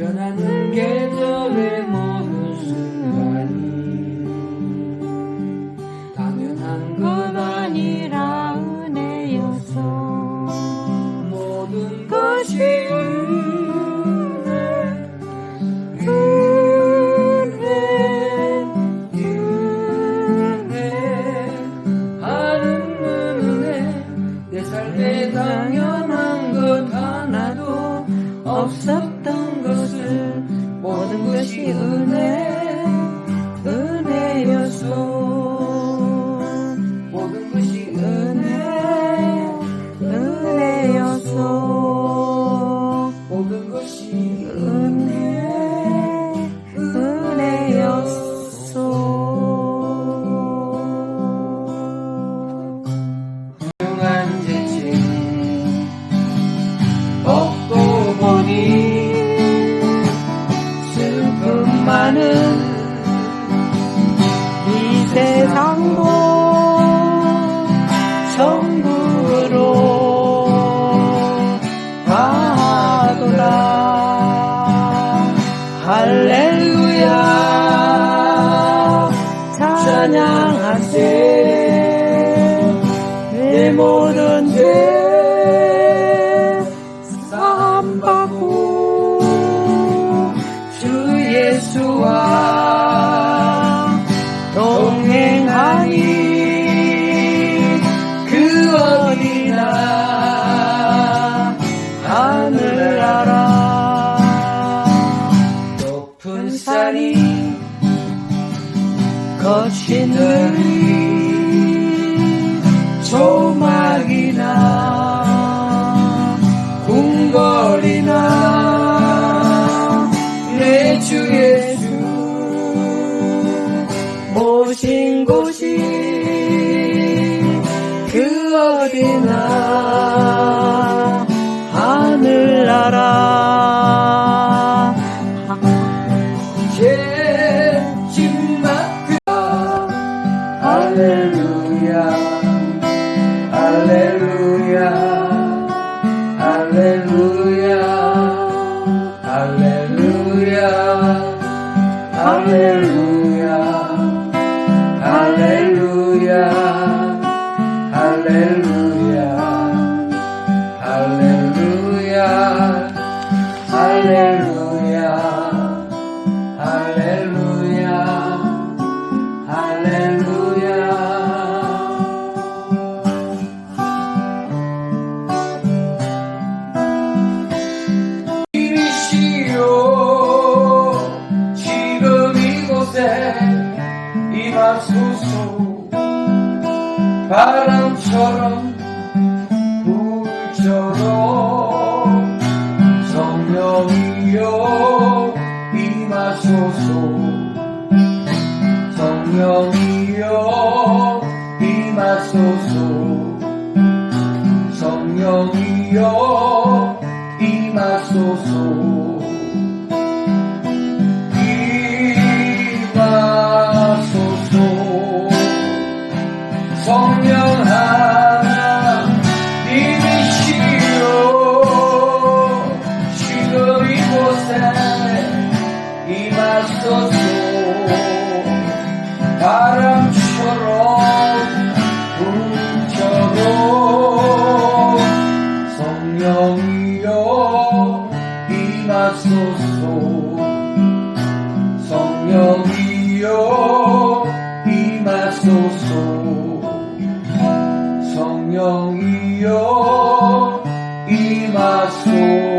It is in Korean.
Gonna 모든 죄삼 받고 주 예수와 동행하니 그 어디나 하늘 알아 높은 산이 거친 늘 그 어디나 하늘나라. 제 그 할렐루야 할렐루야 할렐루야. 물처럼 성령이여 임하소서. 성령이여 임하소서. 성령이여 임하소서. sou.